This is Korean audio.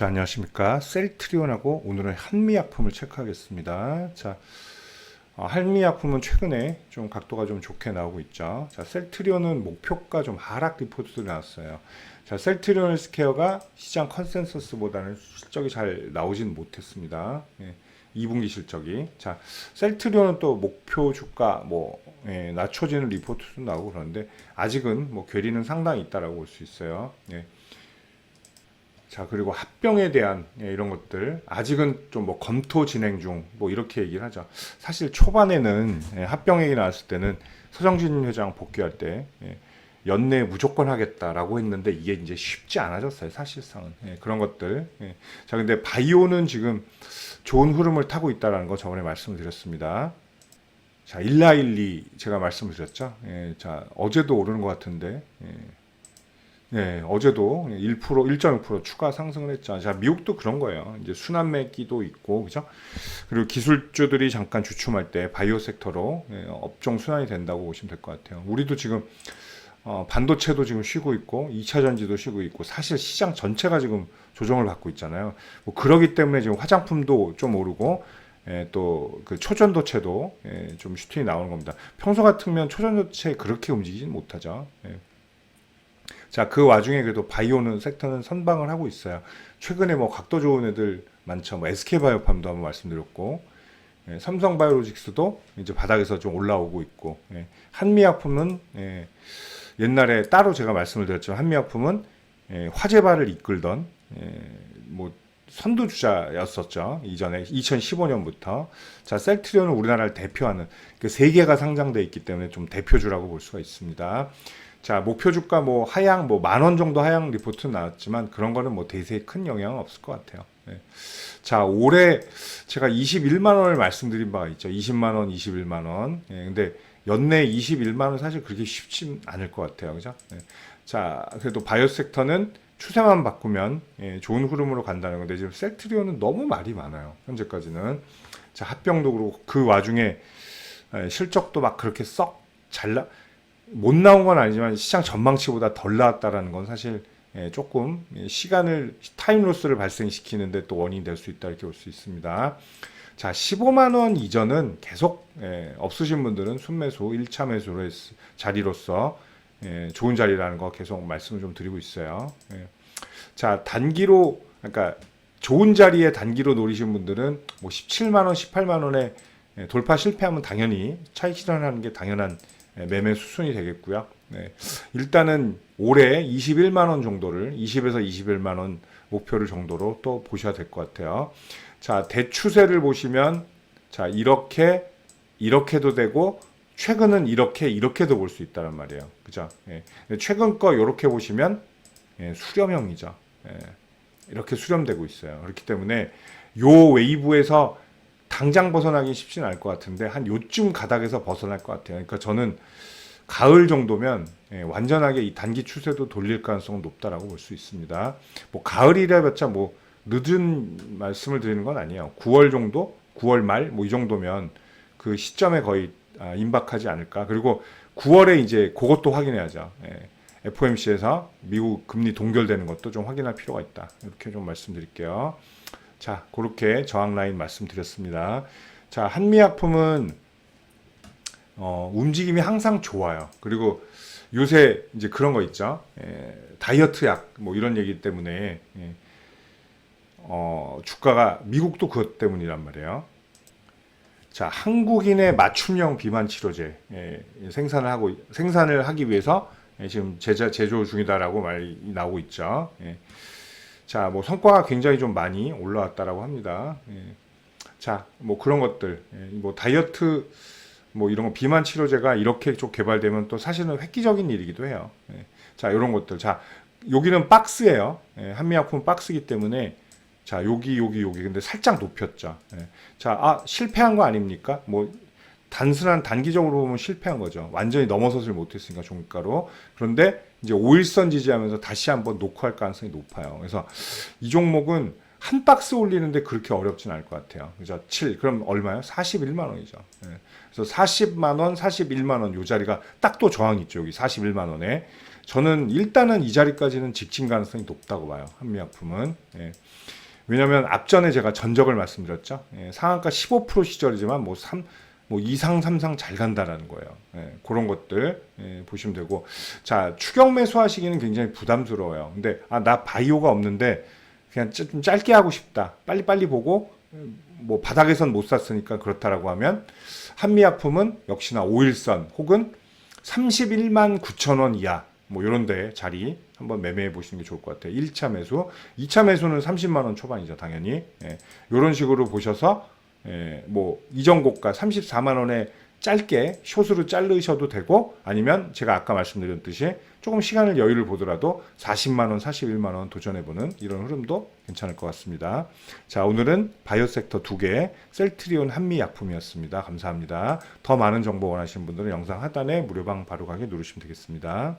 자, 안녕하십니까. 셀트리온하고 오늘은 한미약품을 체크하겠습니다. 자, 어, 한미약품은 최근에 좀 각도가 좀 좋게 나오고 있죠. 자, 셀트리온은 목표가 좀 하락 리포트도 나왔어요. 자, 셀트리온 헬스케어가 시장 컨센서스보다는 실적이 잘 나오진 못했습니다. 예, 2분기 실적이. 자, 셀트리온은 또 목표 주가 뭐 예, 낮춰지는 리포트도 나오고 그러는데 아직은 뭐 괴리는 상당히 있다라고 볼 수 있어요. 예. 자 그리고 합병에 대한 예, 이런 것들 아직은 좀 뭐 검토 진행 중 뭐 이렇게 얘기를 하죠. 사실 초반에는 예, 합병 얘기 나왔을 때는 서정진 회장 복귀할 때 예, 연내 무조건 하겠다라고 했는데 이게 이제 쉽지 않아졌어요. 사실상은 예, 그런 것들. 예. 자 근데 바이오는 지금 좋은 흐름을 타고 있다라는 거 저번에 말씀을 드렸습니다. 자1412 제가 말씀을 드렸죠. 예, 자 어제도 오르는 것 같은데. 예. 네, 어제도 1% 1.6% 추가 상승을 했죠. 자, 미국도 그런 거예요. 이제 순환매기도 있고, 그죠? 그리고 기술주들이 잠깐 주춤할 때 바이오 섹터로 예, 업종 순환이 된다고 보시면 될 것 같아요. 우리도 지금 어, 반도체도 지금 쉬고 있고, 2차 전지도 쉬고 있고, 사실 시장 전체가 지금 조정을 받고 있잖아요. 뭐 그러기 때문에 지금 화장품도 좀 오르고, 예, 또그 초전도체도 예, 좀 슈팅이 나오는 겁니다. 평소 같으면 초전도체 그렇게 움직이진 못하죠. 예. 자, 그 와중에 그래도 바이오는 섹터는 선방을 하고 있어요. 최근에 뭐 각도 좋은 애들 많죠. 뭐 SK바이오팜도 한번 말씀드렸고, 예, 삼성바이오로직스도 이제 바닥에서 좀 올라오고 있고, 예, 한미약품은 예, 옛날에 따로 제가 말씀을 드렸죠. 한미약품은 예, 화재발을 이끌던 예, 뭐 선두주자였었죠. 이전에 2015년부터 자 셀트리온은 우리나라를 대표하는 그 세 개가 상장돼 있기 때문에 좀 대표주라고 볼 수가 있습니다. 자, 목표 주가 뭐 하향 뭐 만 원 정도 하향 리포트 나왔지만 그런 거는 뭐 대세에 큰 영향은 없을 것 같아요. 네. 자, 올해 제가 21만 원을 말씀드린 바가 있죠. 20만 원, 21만 원. 예, 근데 연내 21만 원 사실 그렇게 쉽진 않을 것 같아요. 그죠? 네. 자, 그래도 바이오 섹터는 추세만 바꾸면 예, 좋은 흐름으로 간다는 건데 지금 셀트리온은 너무 말이 많아요. 현재까지는. 자, 합병도 그렇고 그 와중에 예, 실적도 막 그렇게 썩 잘나 못 나온 건 아니지만 시장 전망치보다 덜 나왔다라는 건 사실 예, 조금 시간을 타임로스를 발생시키는데 또 원인이 될 수 있다 이렇게 볼 수 있습니다. 자, 15만 원 이전은 계속 예, 없으신 분들은 순매수 1차 매수로 했, 자리로서 예, 좋은 자리라는 거 계속 말씀을 좀 드리고 있어요. 예. 자, 단기로 그러니까 좋은 자리에 단기로 노리신 분들은 뭐 17만 원, 18만 원에 예, 돌파 실패하면 당연히 차익 실현하는 게 당연한 예, 매매 수순이 되겠고요. 네. 일단은 올해 21만 원 정도를 20에서 21만 원 목표를 정도로 또 보셔야 될 것 같아요. 자, 대추세를 보시면 자, 이렇게 이렇게도 되고 최근은 이렇게 이렇게도 볼 수 있다는 말이에요. 그죠? 예. 최근 거 이렇게 보시면 예, 수렴형이죠. 예. 이렇게 수렴되고 있어요. 그렇기 때문에 요 웨이브에서 당장 벗어나기 쉽지는 않을 것 같은데 한 요쯤 가닥에서 벗어날 것 같아요. 그러니까 저는 가을 정도면 예, 완전하게 이 단기 추세도 돌릴 가능성은 높다라고 볼 수 있습니다. 뭐 가을이라봤자 뭐 늦은 말씀을 드리는 건 아니에요. 9월 정도, 9월 말 뭐 이 정도면 그 시점에 거의 아, 임박하지 않을까. 그리고 9월에 이제 그것도 확인해야죠. 예, FOMC에서 미국 금리 동결되는 것도 좀 확인할 필요가 있다. 이렇게 좀 말씀드릴게요. 자, 그렇게 저항 라인 말씀드렸습니다. 자, 한미약품은 어, 움직임이 항상 좋아요. 그리고 요새 이제 그런 거 있죠. 예, 다이어트 약 뭐 이런 얘기 때문에 예, 어, 주가가 미국도 그것 때문이란 말이에요. 자, 한국인의 맞춤형 비만 치료제 예, 생산을 하고 생산을 하기 위해서 예, 지금 제자 제조 중이다라고 말이 나오고 있죠. 예. 자, 뭐 성과가 굉장히 좀 많이 올라왔다라고 합니다. 예. 자, 뭐 그런 것들, 예, 뭐 다이어트 뭐 이런 거 비만 치료제가 이렇게 좀 개발되면 또 사실은 획기적인 일이기도 해요. 예. 자, 이런 것들. 자, 여기는 박스예요. 예, 한미약품 박스기 때문에 자, 여기 여기 여기 근데 살짝 높였죠. 예. 자, 아, 실패한 거 아닙니까? 뭐 단순한 단기적으로 보면 실패한 거죠. 완전히 넘어서질 못했으니까 종가로. 그런데 이제 5일선 지지하면서 다시 한번 녹화할 가능성이 높아요. 그래서 이 종목은 한 박스 올리는데 그렇게 어렵진 않을 것 같아요. 그죠? 7. 그럼 얼마요? 41만 원이죠. 예. 그래서 40만 원, 41만 원 요 자리가 딱 또 저항 있죠. 여기 41만 원에. 저는 일단은 이 자리까지는 직진 가능성이 높다고 봐요. 한미약품은. 예. 왜냐하면 앞전에 제가 전적을 말씀드렸죠. 예, 상한가 15% 시절이지만 뭐 3, 뭐 2상, 3상 잘 간다라는 거예요. 예, 그런 것들 예, 보시면 되고. 자, 추격 매수하시기는 굉장히 부담스러워요. 근데 아, 나 바이오가 없는데 그냥 짜- 좀 짧게 하고 싶다. 빨리 빨리 보고 음, 뭐 바닥에선 못 샀으니까 그렇다라고 하면 한미약품은 역시나 5일선 혹은 31만 9천 원 이하 뭐 이런 데 자리 한번 매매해 보시는 게 좋을 것 같아요. 1차 매수, 2차 매수는 30만 원 초반이죠, 당연히. 예, 이런 식으로 보셔서 예, 뭐 이전 고가 34만 원에 짧게 숏으로 자르셔도 되고 아니면 제가 아까 말씀드렸듯이 조금 시간을 여유를 보더라도 40만 원, 41만 원 도전해 보는 이런 흐름도 괜찮을 것 같습니다. 자, 오늘은 바이오 섹터 두 개, 셀트리온 한미 약품이었습니다. 감사합니다. 더 많은 정보 원하시는 분들은 영상 하단에 무료방 바로 가게 누르시면 되겠습니다.